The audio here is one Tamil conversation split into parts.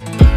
you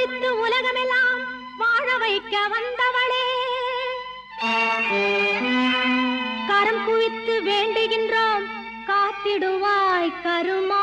அளித்து உலகமெல்லாம் வாழ வைக்க வந்தவளே. கரம் குவித்து வேண்டுகின்றோம் காத்திடுவாய் கருமா.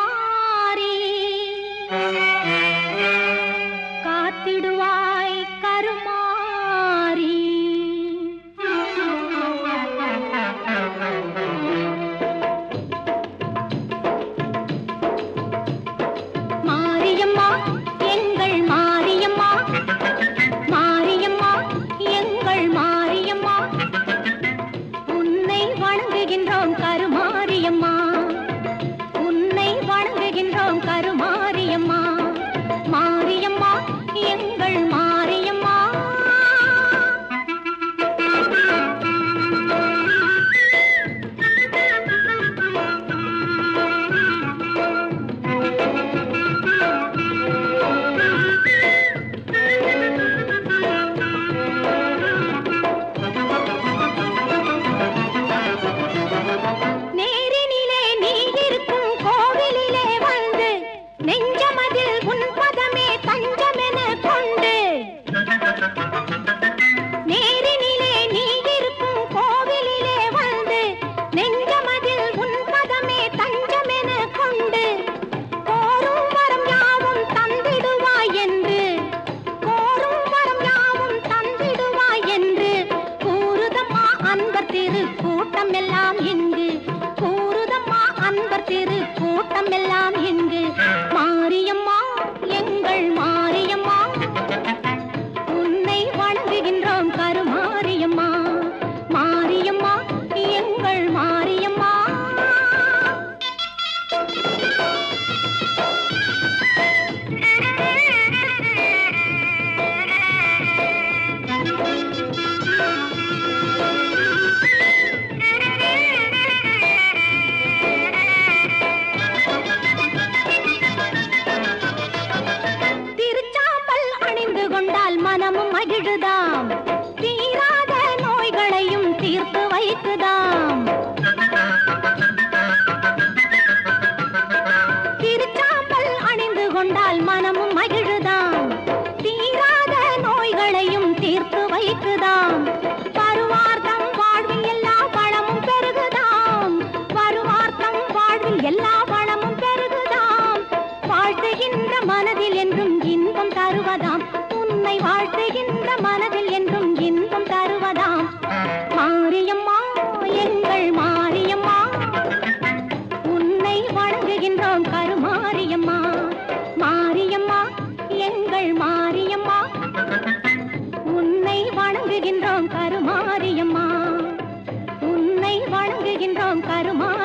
மனதில் என்றும் இன்பம் தருவதாம். மாரியம்மா எங்கள் மாரியம்மா உன்னை வணங்குகின்றோம் கருமாரியம்மா. மாரியம்மா எங்கள் மாரியம்மா உன்னை வணங்குகின்றோம் கருமாரியம்மா. உன்னை வணங்குகின்றோம் கருமா